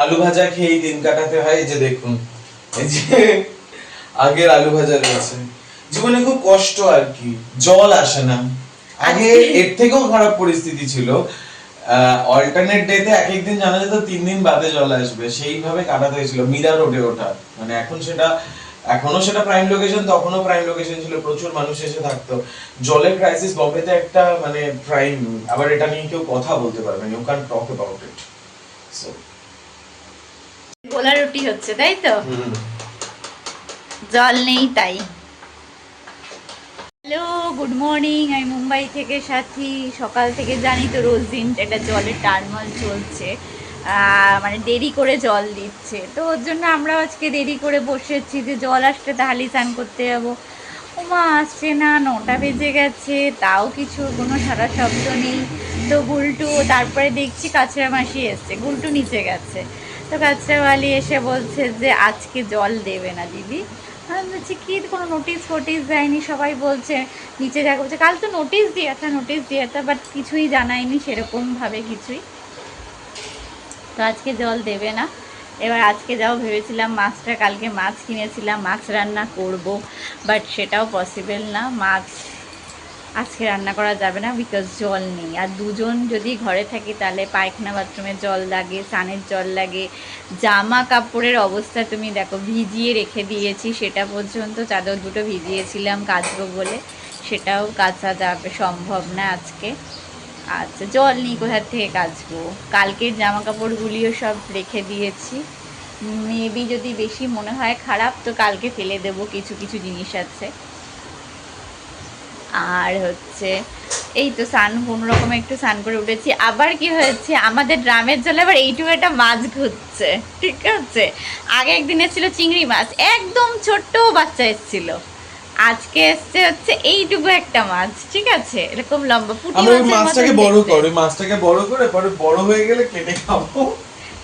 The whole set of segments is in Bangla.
আলু ভাজা খেয়েই দিন কাটাতে হয় এই যে দেখুন। যে আগের আলু ভাজা রয়েছে। জীবনে খুব কষ্ট আর কি জল আসে না। আগে এর থেকেও খারাপ পরিস্থিতি ছিল। অল্টারনেট ডেতে এক এক দিন জানা যেত তিন দিন বাদে জল আসবে। সেইভাবে কাটাতে হয়েছিল মীরা রোডে ওঠা। মানে এখন সেটা এখনও সেটা প্রাইম লোকেশন তখনও প্রাইম লোকেশন ছিল। প্রচুর মানুষ এসে থাকতো। জলের ক্রাইসিস বম্বেতে একটা মানে প্রাইম আবার এটা নিয়ে কেউ কথা বলতে পারবে you can talk about it so গোলা রুটি হচ্ছে, তাই তো? জল নেই তাই। হ্যালো গুড মর্নিং আমি মুম্বাই থেকে সাথী। সকাল থেকে জানি তো রোজ দিন একটা জলের টার্মাল চলছে। মানে দেরি করে জল দিচ্ছে। তো ওর জন্য আমরা আজকে দেরি করে বসেছি যে জল আসলে তাহলেই স্নান করতে যাব। ওমা আসছে না, নটা বেজে গেছে, তাও কিছু কোনো সারা শব্দ নেই। তো গুলটু, তারপরে দেখছি কাছড়া মাসি এসছে, গুলটু নিচে গেছে। তো কাছড়াওয়ালি এসে বলছে যে, আজকে জল দেবে না দিদি। আমি বলছি, কি? কোনো নোটিশ ফোটিস দেয়নি? সবাই বলছে, নিচে যাকে বলছে কাল তো নোটিশ দিয়েছে নোটিশ দিয়েছে বাট কিছুই জানায়নি সেরকমভাবে কিছুই। তো আজকে জল দেবে না। এবার আজকে যাও ভেবেছিলাম মাছটা, কালকে মাছ কিনেছিলাম, মাছ রান্না করব বাট সেটাও পসিবল না। মাছ আজকে রান্না করা যাবে না বিকজ জল নেই। আর দুজন যদি ঘরে থাকি তাহলে পায়খানা বাথরুমে জল লাগে, স্নানের জল লাগে। জামা কাপড়ের অবস্থা তুমি দেখো, ভিজিয়ে রেখে দিয়েছি, সেটা পর্যন্ত চাদর দুটো ভিজিয়েছিলাম কাচবো বলে সেটাও কাচা যাবে, সম্ভব না আজকে। আচ্ছা জল নেই কোথার থেকে কাচবো? কালকের জামা কাপড়গুলিও সব রেখে দিয়েছি। মেবি যদি বেশি মনে হয় খারাপ, তো কালকে ফেলে দেব, কিছু কিছু জিনিস আছে। আর হচ্ছে এই তো স্নান কোনো রকমে একটু স্নান করে উঠেছি। আবার কি হয়েছে আমাদের ড্রামের জলে আবার এইটুকু একটা মাছ ঘুরছে ঠিক আছে? আগে একদিন এসেছিল চিংড়ি মাছ একদম ছোট্ট বাচ্চা এসেছিল। আজকে এসছে হচ্ছে এইটুকু একটা মাছ ঠিক আছে? এরকম লম্বা পুঁটি মাছের মাছটাকে বড়। করি মাছটাকে বড় করে পরে বড় হয়ে গেলে কেটে খাব।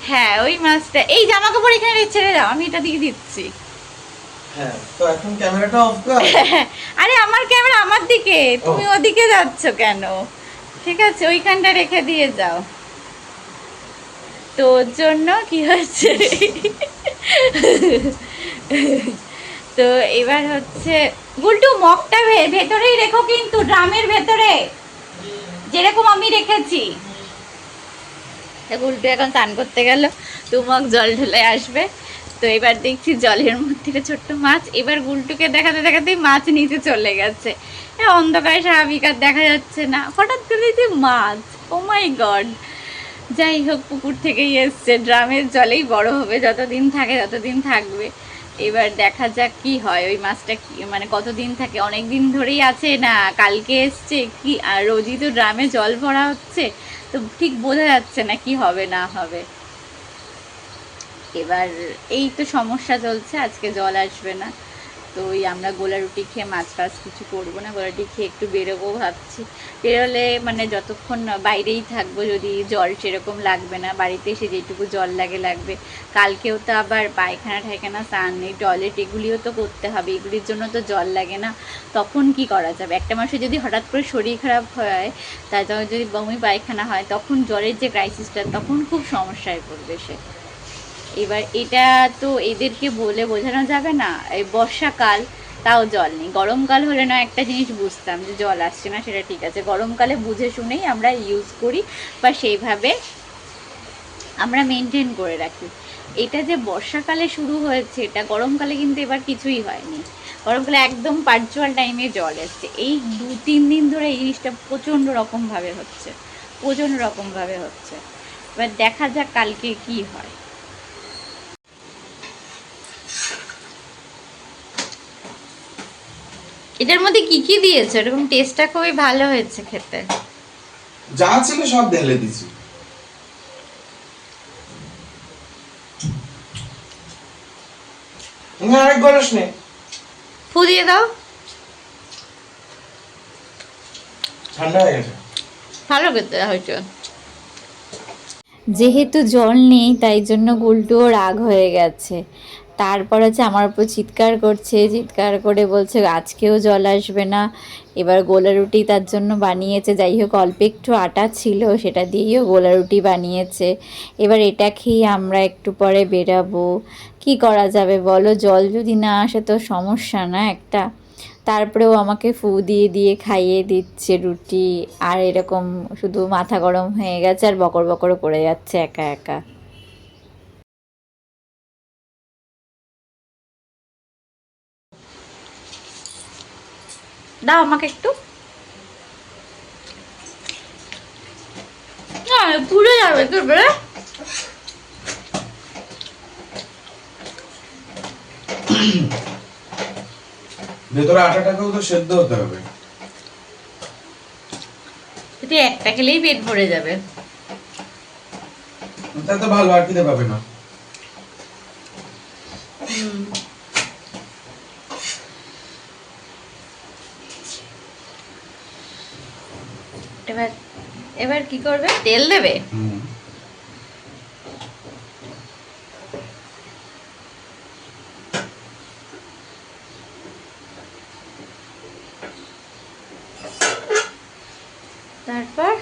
হ্যাঁ ওই মাছটা এই জামা কাপড় এখানে ছেড়ে দাও আমি এটা দিয়ে দিচ্ছি। আরে আমার ক্যামেরা আমার দিকে। তুমি ওদিকে যাচ্ছ কেন? ঠিক আছে ওইখানটা রেখে দিয়ে যাও। তো ওর জন্য কি হচ্ছে? তো এবার হচ্ছে গুলটু মগটা ভেতরেই রেখো কিন্তু ড্রামের ভেতরে। যেরকম আমি রেখেছি। তা গুলটু এখন স্নান করতে গেল মগ জল ঢেলে আসবে। তো এবার দেখছি জলের মধ্যে ছোট্ট মাছ। এবার গুলটুকে দেখাতে দেখাতেই মাছ নিচে চলে গেছে। অন্ধকারে স্বাভাবিক আর দেখা যাচ্ছে না। হঠাৎ করে যে মাছ ও মাই গড যাই হোক, পুকুর থেকেই এসছে। ড্রামের জলেই বড় হবে, যতদিন থাকে ততদিন থাকবে। এবার দেখা যাক কি হয়, ওই মাছটা কি মানে কতদিন থাকে? অনেক দিন ধরেই আছে না? কালকে এসছে, কি? আর রোজই তো ড্রামে জল ভরা হচ্ছে। তো ঠিক বোঝা যাচ্ছে না কি হবে, না হবে। এবার এই তো সমস্যা চলছে, আজকে জল আসবে না। তো ওই আমরা গোলা রুটি খেয়ে মাছ ফাছ কিছু করব না গোলা রুটি খেয়ে একটু বেরোবো ভাবছি। বেরোলে মানে যতক্ষণ বাইরেই থাকব, যদি জল সেরকম লাগবে না, বাড়িতে এসে যেটুকু জল লাগে লাগবে। কালকেও তো আবার পায়খানা ঠায়খানা, স্নান নেই, টয়লেট, এগুলিও তো করতে হবে, এগুলির জন্য তো জল লাগে না। তখন কি করা যাবে? একটা মাসে যদি হঠাৎ করে শরীর খারাপ হয় তাই যদি বমি পায়খানা হয়, তখন জলের যে ক্রাইসিসটা তখন খুব সমস্যায় পড়বে সে। এবার এটা তো এদেরকে বলে বোঝানো যাবে না। এই বর্ষাকাল, তাও জল নেই। গরমকাল হলে না একটা জিনিস বুঝতাম যে জল আসছে না, সেটা ঠিক আছে। গরমকালে বুঝে শুনেই আমরা ইউজ করি বা সেইভাবে আমরা মেনটেন করে রাখি। এটা যে বর্ষাকালে শুরু হয়েছে, এটা গরমকালে কিন্তু এবার কিছুই হয়নি। গরমকালে একদম পার্চুয়াল টাইমে জল এসছে। এই দু, তিন দিন ধরে এই জিনিসটা প্রচণ্ড রকমভাবে হচ্ছে। প্রচণ্ড রকমভাবে হচ্ছে। এবার দেখা যাক কালকে কি হয়। এটার মধ্যে কি কি দিয়েছে? এরকম টেস্টটা খুবই ভালো হয়েছে খেতে। যা ছিল সব ঢেলে দিছি না আরেক গলস নে। ফু দিয়ে দাও। ঠান্ডা হয়ে গেছে। ভালো খেতে হয়েছে। যেহেতু জল নেই তাই জন্য গুলটুও রাগ হয়ে গেছে। তারপর হচ্ছে আমার উপর চিৎকার করছে, চিৎকার করে বলছে, আজকেও জল আসবে না। এবার গোলা রুটি তার জন্য বানিয়েছে, যাই হোক অল্প একটু আটা ছিল, সেটা দিয়েও গোলা রুটি বানিয়েছে। এবার এটা খেয়ে আমরা একটু পরে বেরাবো। কি করা যাবে বলো? জল যদি না আসে তো সমস্যা না একটা। তারপরেও আমাকে ফু দিয়ে দিয়ে খাইয়ে দিচ্ছে রুটি। আর এরকম শুধু মাথা গরম হয়ে গেছে, আর বকর বকর করে যাচ্ছে একা একা। দাও আমাকে একটু। পুড়ে যাবে তো বে। ভেতরে আটাটাকেও তো সেদ্ধ হতে হবে। যদি একটা খেলেই পেট ভরে যাবে। তা তো ভালো আর খেতে পাবে না। এবার এবার কি করবে? তেল দেবে হুম তারপর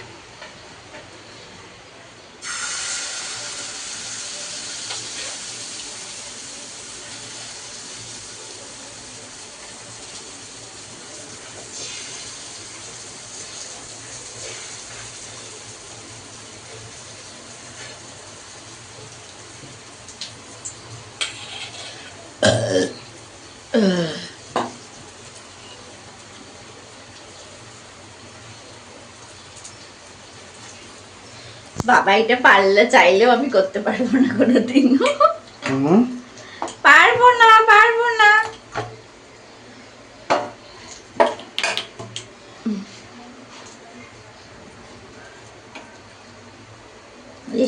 বাবা এটা পারলে চাইলেও আমি করতে পারব না কোনোদিন পারব না পারব না।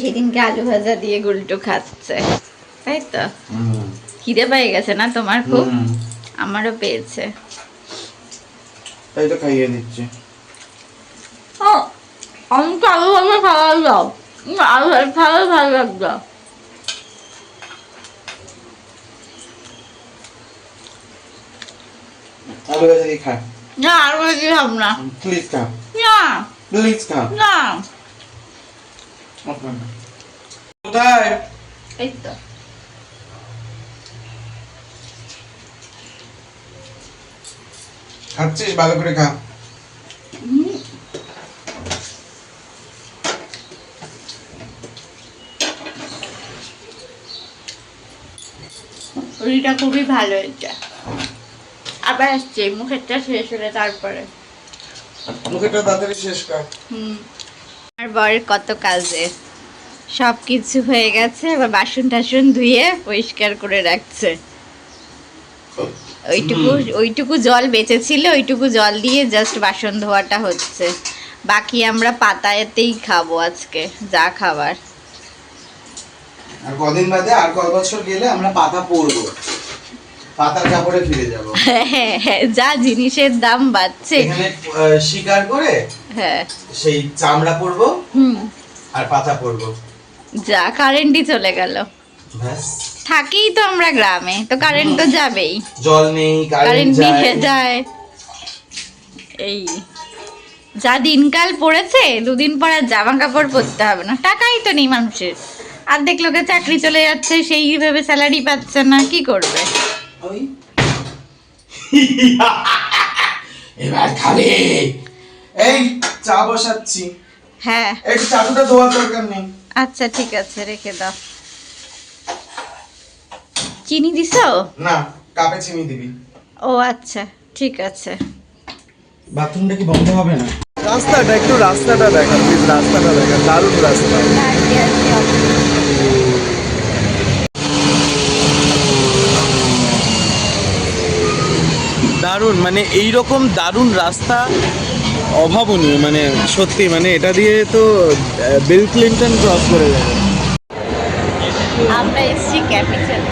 সেদিনকে আলু ভাজা দিয়ে গুলটু খাচ্ছে তাই তো? খিদে পেয়ে গেছে না তোমার খুব? আমারও পেয়েছে। তাই তো খাইয়ে দিচ্ছি। ও আমি তো আলু ভাজা খাওয়া যাও আলু ভাজা ভালো আলু খা না আর ভাজি খাব না প্লিজ খা না প্লিজ খা না কোথায় খাচ্ছিস, ভালো করে খা। রুটিটা খুবই ভালো হয়েছে আবার আসছে মুখেরটা শেষ হলে তারপরে। মুখেটা তাড়াতাড়ি শেষ কর। হুম। আর বরের কত কাজে? সব কিছু হয়ে গেছে এবার বাসন টাসন ধুয়ে পরিষ্কার করে রাখছে। ওইটুকু ওইটুকু জল বেঁচেছিল ওইটুকু জল দিয়ে জাস্ট বাসন ধোয়াটা হচ্ছে। বাকি আমরা পাতায়াতেই খাব আজকে যা খাবার। আর কদিন বাদে আর কয় বছর গেলে আমরা পাতা পরবো। পাতার কাপড়ে ফিরে যাব। যা জিনিসের দাম বাড়ছে। এখানে শিকার করে হ্যাঁ। সেই চামড়া পরবো হুম। আর পাতা পরবো। যা কারেন্টই চলে গেল। ব্যাস। থাকেই তো আমরা গ্রামে তো কারেন্ট তো যাবেই। জল নেই কারেন্ট যায়। যায়। এই যা দিনকাল পড়েছে দুদিন পর আর জামা কাপড় পরতে হবে না। টাকাই তো নেই মানুষের। অর্ধেক লোকের চাকরি চলে যাচ্ছে সেই ভেবে স্যালারি পাচ্ছে না কি করবে? এবার খাবে। এই চা বসাচ্ছি। হ্যাঁ। একটু চাটুটা ধোয়ার দরকার নেই। আচ্ছা ঠিক আছে রেখে দাও। চিনি দিছো? না কাপে চিনি দিবি। ও আচ্ছা ঠিক আছে। বাথরুমটা কি বন্ধ হবে না? রাস্তাটা একটু রাস্তাটা দেখা প্লিজ রাস্তাটা দেখা দারুণ রাস্তা। দারুণ মানে এই রকম দারুণ রাস্তা অভাবনীয় মানে সত্যি মানে এটা দিয়ে তো বিল ক্লিনটন ক্রস করে যাবে। আমরা এসছি ক্যাপিটাল।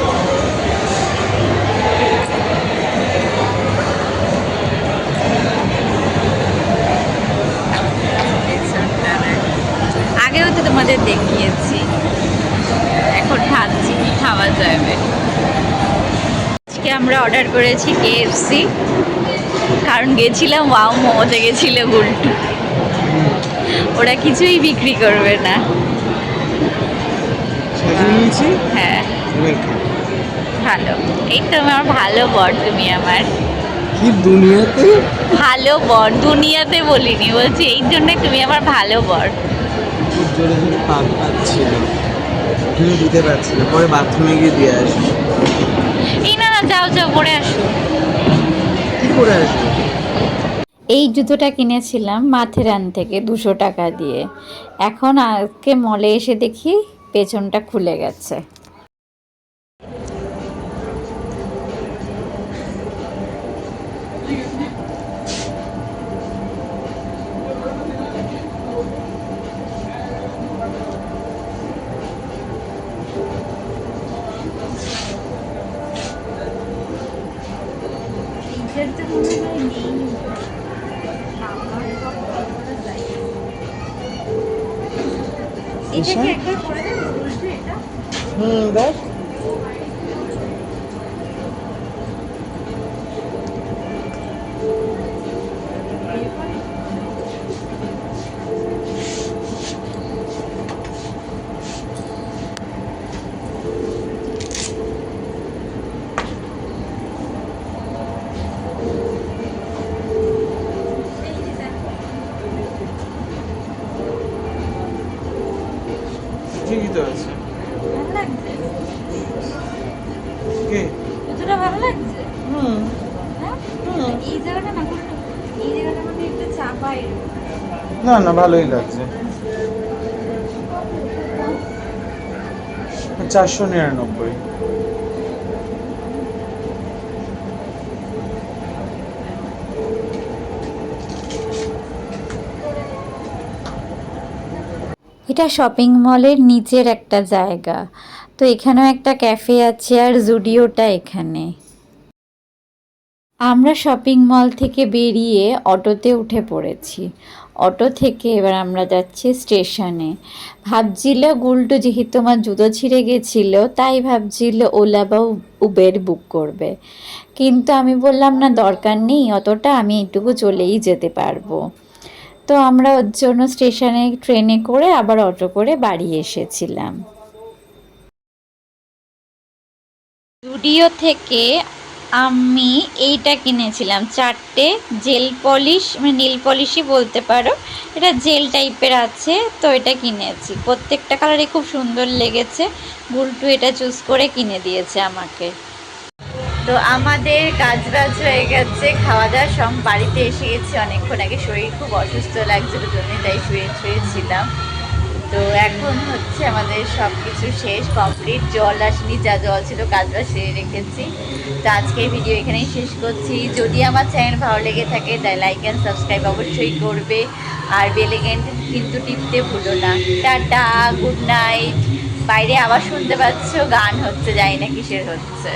অর্ডার করেছি কেএফসি কারণ গেছিলাম ওয়াও মোমোতে গেছিল গুলটু। ওরা কিছুই বিক্রি করবে না। হ্যাঁ। ভালো। এই তো আমার ভালো বর তুমি আমার। কি দুনিয়াতে? ভালো বর দুনিয়াতে বলিনি বলছি এই জন্য তুমি আমার ভালো বর। জোরে জোরে পাক পাচ্ছিল। দিতে পারছি না পরে বাথরুমে গিয়ে দিয়ে আসব। যাও যাও পরে আসো। কি করে আসব এই জুতোটা কিনেছিলাম মাথেরান থেকে দুশো টাকা দিয়ে। এখন আজকে মলে এসে দেখি পেছনটা খুলে গেছে। এটা কি একবার করে দেবো বুঝলি এটা হুম দেখ ঠিকই তো আছে ভালো লাগছে কে জুতোটা ভালো লাগছে হুম হ্যাঁ এই জায়গাটা না কোনো এই জায়গাটা মধ্যে একটু চাপা এরকম না না, ভালোই লাগছে। চারশো নিরানব্বই। এটা শপিং মলের নিচের একটা জায়গা। তো এখানেও একটা ক্যাফে আছে আর জুডিওটা এখানে। আমরা শপিং মল থেকে বেরিয়ে অটোতে উঠে পড়েছি। অটো থেকে এবার আমরা যাচ্ছি স্টেশনে ভাবছিল, গুলটু যেহেতু আমার জুতো ছিঁড়ে গেছিল, তাই ভাবছিল ওলা বা উবের বুক করবে। কিন্তু আমি বললাম, না, দরকার নেই, অতটা আমি এটুকু চলেই যেতে পারব। তো আমরা ওর জন্য স্টেশনে ট্রেনে করে আবার অটো করে বাড়ি এসেছিলাম। স্টুডিও থেকে আমি এইটা কিনেছিলাম, চারটে জেল পলিশ মানে নীল পলিশই বলতে পারো। এটা জেল টাইপের আছে, তো এটা কিনেছি। প্রত্যেকটা কালারই খুব সুন্দর লেগেছে। গুলটু এটা চুজ করে কিনে দিয়েছে আমাকে। তো আমাদের কাজ বাজ হয়ে গেছে খাওয়া দাওয়া সব বাড়িতে এসে গেছি। অনেকক্ষণ আগে শরীর খুব অসুস্থ লাগছিল জন্য তাই শুয়ে শুয়েছিলাম। তো এখন হচ্ছে আমাদের সব কিছু শেষ। কমপ্লিট। জল আসেনি, যা জল ছিল কাজ বাজ সেরে রেখেছি। তো আজকে ভিডিও এখানেই শেষ করছি। যদি আমার চ্যানেল ভালো লেগে থাকে তাই লাইক অ্যান্ড সাবস্ক্রাইব অবশ্যই করবে। আর বেলেগেন কিন্তু টিপতে ভুলো না। টাটা গুড নাইট বাইরে আবার শুনতে পাচ্ছ, গান হচ্ছে, জানি না কিসের হচ্ছে।